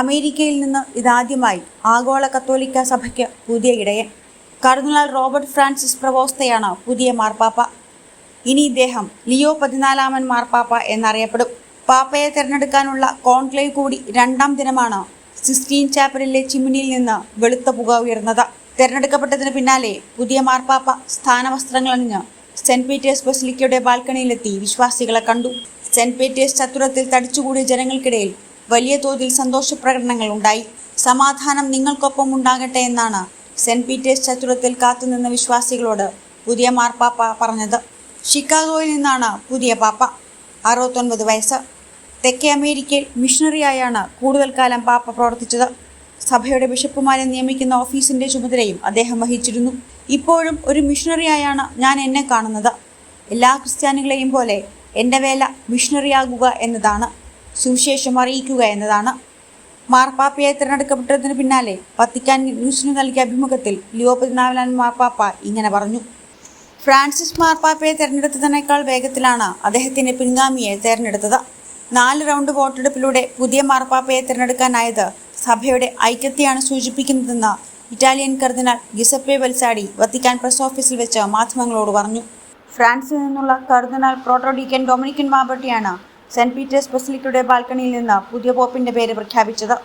അമേരിക്കയിൽ നിന്ന് ഇതാദ്യമായി ആഗോള കത്തോലിക്ക സഭയ്ക്ക് പുതിയ ഇടയൻ. കർദിനാൾ റോബർട്ട് ഫ്രാൻസിസ് പ്രവോസ്തയാണ് പുതിയ മാർപ്പാപ്പ. ഇനി ഇദ്ദേഹം ലിയോ പതിനാലാമൻ മാർപ്പാപ്പ എന്നറിയപ്പെടും. പാപ്പയെ തിരഞ്ഞെടുക്കാനുള്ള കോൺക്ലേവ് കൂടി രണ്ടാം ദിനമാണ് സിസ്റ്റീൻ ചാപ്പലിലെ ചിമ്മിനിയിൽ നിന്ന് വെളുത്ത പുക ഉയർന്നത്. തിരഞ്ഞെടുക്കപ്പെട്ടതിന് പിന്നാലെ പുതിയ മാർപ്പാപ്പ സ്ഥാനവസ്ത്രങ്ങളണിഞ്ഞ് സെന്റ് പീറ്റേഴ്സ് ബസിലിക്കയുടെ ബാൽക്കണിയിലെത്തി വിശ്വാസികളെ കണ്ടു. സെന്റ് പീറ്റേഴ്സ് ചത്തുരത്തിൽ തടിച്ചുകൂടിയ ജനങ്ങൾക്കിടയിൽ വലിയ തോതിൽ സന്തോഷ പ്രകടനങ്ങൾ ഉണ്ടായി. സമാധാനം നിങ്ങൾക്കൊപ്പം ഉണ്ടാകട്ടെ എന്നാണ് സെന്റ് പീറ്റേഴ്സ് ചത്തുരത്തിൽ കാത്തുനിന്ന വിശ്വാസികളോട് പുതിയ മാർപ്പാപ്പ പറഞ്ഞത്. ഷിക്കാഗോയിൽ നിന്നാണ് പുതിയ പാപ്പ. അറുപത്തൊൻപത് വയസ്സ്. തെക്കേ അമേരിക്കയിൽ മിഷണറിയായാണ് കൂടുതൽ കാലം പാപ്പ പ്രവർത്തിച്ചത്. സഭയുടെ ബിഷപ്പുമാരെ നിയമിക്കുന്ന ഓഫീസിന്റെ ചുമതലയും അദ്ദേഹം വഹിച്ചിരുന്നു. ഇപ്പോഴും ഒരു മിഷണറിയായാണ് ഞാൻ എന്നെ കാണുന്നത്. എല്ലാ ക്രിസ്ത്യാനികളെയും പോലെ എന്റെ വേല മിഷണറിയാകുക എന്നതാണ്. സുവിശേഷം അറിയിക്കുക എന്നതാണ്. മാർപ്പാപ്പയെ തിരഞ്ഞെടുക്കപ്പെട്ടതിന് പിന്നാലെ വത്തിക്കാൻ ന്യൂസിന് നൽകിയ അഭിമുഖത്തിൽ ലിയോ പതിനാലാം മാർപ്പാപ്പ ഇങ്ങനെ പറഞ്ഞു. ഫ്രാൻസിസ് മാർപ്പാപ്പയെ തെരഞ്ഞെടുത്തതിനേക്കാൾ വേഗത്തിലാണ് അദ്ദേഹത്തിന്റെ പിൻഗാമിയെ തിരഞ്ഞെടുത്തത്. നാല് റൗണ്ട് വോട്ടെടുപ്പിലൂടെ പുതിയ മാർപ്പാപ്പയെ തിരഞ്ഞെടുക്കാനായത് സഭയുടെ ഐക്യത്തെയാണ് സൂചിപ്പിക്കുന്നതെന്ന് Italian cardinal Giuseppe Versaldi Vatican press ഓഫീസിൽ വെച്ച് മാധ്യമങ്ങളോട് പറഞ്ഞു. ഫ്രാൻസിൽ നിന്നുള്ള കർദിനാൾ പ്രോട്ടോഡിക്കൻ ഡൊമിനിക്കൻ മാബർട്ടിയാണ് സെന്റ് പീറ്റേഴ്സ് ബസിലിക്കയുടെ ബാൽക്കണിയിൽ നിന്ന് പുതിയ പോപ്പിന്റെ പേര് പ്രഖ്യാപിച്ചത്